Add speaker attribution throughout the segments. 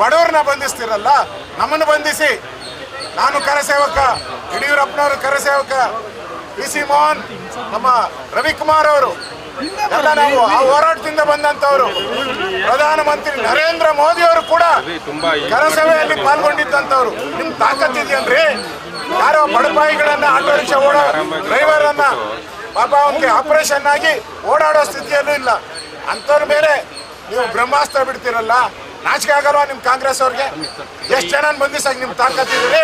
Speaker 1: ಬಡವ್ರನ್ನ ಬಂಧಿಸ್ತಿರಲ್ಲ, ನಮ್ಮನ್ನು ಬಂಧಿಸಿ. ನಾನು ಕರಸೇವಕ, ಯಡಿಯೂರಪ್ಪನವರು ಕರಸೇವಕ ಪಿ ಸಿ ಮೋಹನ್, ನಮ್ಮ ರವಿಕುಮಾರ್ ಅವರು. ಎಲ್ಲ ನಾವು ಆ ಹೋರಾಟದಿಂದ ಬಂದಂತವರು ಪ್ರಧಾನಮಂತ್ರಿ ನರೇಂದ್ರ ಮೋದಿ ಅವರು ಕೂಡ ಕರಸಭೆಯಲ್ಲಿ ಪಾಲ್ಗೊಂಡಿದ್ದಂತವ್ರು ನಿಮ್ ತಾಕತ್ತಿದ್ಯನ್ರಿ ಯಾರೋ ಬಡಪಾಯಿಗಳನ್ನ ಆಟೋ ರಿಕ್ಷಾ ಓಡೋ ಡ್ರೈವರ್ ಅನ್ನ ಪಾಪ ಅವನಿಗೆ ಆಪರೇಷನ್ ಆಗಿ ಓಡಾಡೋ ಸ್ಥಿತಿಯಲ್ಲೂ ಇಲ್ಲ. ಅಂಥವ್ರ ಮೇಲೆ ನೀವು ಬ್ರಹ್ಮಾಸ್ತ್ರ ಬಿಡ್ತೀರಲ್ಲ? ನಾಚಿಕೆ ಆಗಲ್ವಾ ನಿಮ್ ಕಾಂಗ್ರೆಸ್ ಅವ್ರಿಗೆ? ಎಷ್ಟು ಜನ ಬಂದಿಸ್ ನಿಮ್ ತಾಕತ್ತಿದ್ರಿ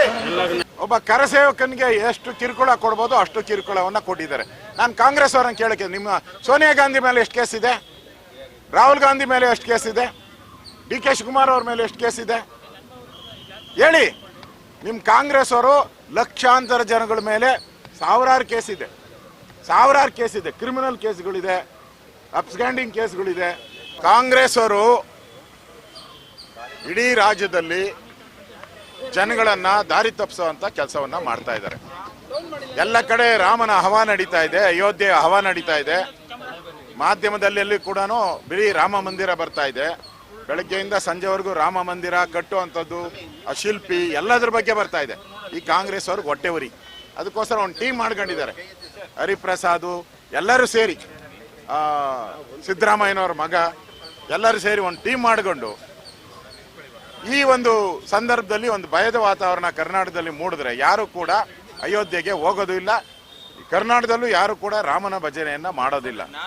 Speaker 1: ಒಬ್ಬ ಕರಸೇವಕನಿಗೆ ಎಷ್ಟು ಕಿರುಕುಳ ಕೊಡ್ಬೋದು ಅಷ್ಟು ಕಿರುಕುಳವನ್ನ ಕೊಟ್ಟಿದ್ದಾರೆ. ನಾನು ಕಾಂಗ್ರೆಸ್ ಅವ್ರನ್ನ ಕೇಳಕ್ಕೆ ನಿಮ್ಮ ಸೋನಿಯಾ ಗಾಂಧಿ ಮೇಲೆ ಎಷ್ಟು ಕೇಸ್ ಇದೆ? ರಾಹುಲ್ ಗಾಂಧಿ ಮೇಲೆ ಎಷ್ಟು ಕೇಸ್ ಇದೆ? ಡಿ ಕೆ ಶಿವಕುಮಾರ್ ಅವ್ರ ಮೇಲೆ ಎಷ್ಟು ಕೇಸ್ ಇದೆ? ಹೇಳಿ. ನಿಮ್ಮ ಕಾಂಗ್ರೆಸ್ ಅವರು ಲಕ್ಷಾಂತರ ಜನಗಳ ಮೇಲೆ ಸಾವಿರಾರು ಕೇಸ್ ಇದೆ. ಸಾವಿರಾರು ಕೇಸ್ ಇದೆ. ಕ್ರಿಮಿನಲ್ ಕೇಸ್ಗಳಿದೆ. ಅಪ್ಸ್ಟ್ಯಾಂಡಿಂಗ್ ಕೇಸ್ಗಳಿದೆ. ಕಾಂಗ್ರೆಸ್ ಅವರು ಇಡೀ ರಾಜ್ಯದಲ್ಲಿ ಜನಗಳನ್ನ ದಾರಿ ತಪ್ಪಿಸುವಂತ ಕೆಲಸವನ್ನ ಮಾಡ್ತಾ ಇದ್ದಾರೆ. ಎಲ್ಲ ಕಡೆ ರಾಮನ ಹವಾ ನಡೀತಾ ಇದೆ, ಅಯೋಧ್ಯೆ ಹವಾ ನಡೀತಾ ಇದೆ. ಮಾಧ್ಯಮದಲ್ಲಿ ಕೂಡ ಬಿಳಿ ರಾಮ ಮಂದಿರ ಬರ್ತಾ ಇದೆ. ಬೆಳಗ್ಗೆಯಿಂದ ಸಂಜೆವರೆಗೂ ರಾಮ ಮಂದಿರ ಕಟ್ಟುವಂಥದ್ದು ಆ ಶಿಲ್ಪಿ ಎಲ್ಲದ್ರ ಬಗ್ಗೆ ಬರ್ತಾ ಇದೆ. ಈ ಕಾಂಗ್ರೆಸ್ ಅವ್ರಿಗೆ ಹೊಟ್ಟೆ ಉರಿ ಅದಕ್ಕೋಸ್ಕರ ಒಂದು ಟೀಮ್ ಮಾಡ್ಕೊಂಡಿದ್ದಾರೆ. ಹರಿಪ್ರಸಾದು, ಎಲ್ಲರೂ ಸೇರಿ ಸಿದ್ದರಾಮಯ್ಯನವ್ರ ಮಗ, ಎಲ್ಲರೂ ಸೇರಿ ಒಂದು ಟೀಮ್ ಮಾಡಿಕೊಂಡು ಈ ಒಂದು ಸಂದರ್ಭದಲ್ಲಿ ಒಂದು ಭಯದ ವಾತಾವರಣ ಕರ್ನಾಟಕದಲ್ಲಿ ಮೂಡಿದ್ರೆ ಯಾರು ಕೂಡ ಅಯೋಧ್ಯೆಗೆ ಹೋಗೋದು ಇಲ್ಲ. ಕರ್ನಾಟಕದಲ್ಲೂ ಯಾರು ಕೂಡ ರಾಮನ ಭಜನೆಯನ್ನ ಮಾಡೋದಿಲ್ಲ.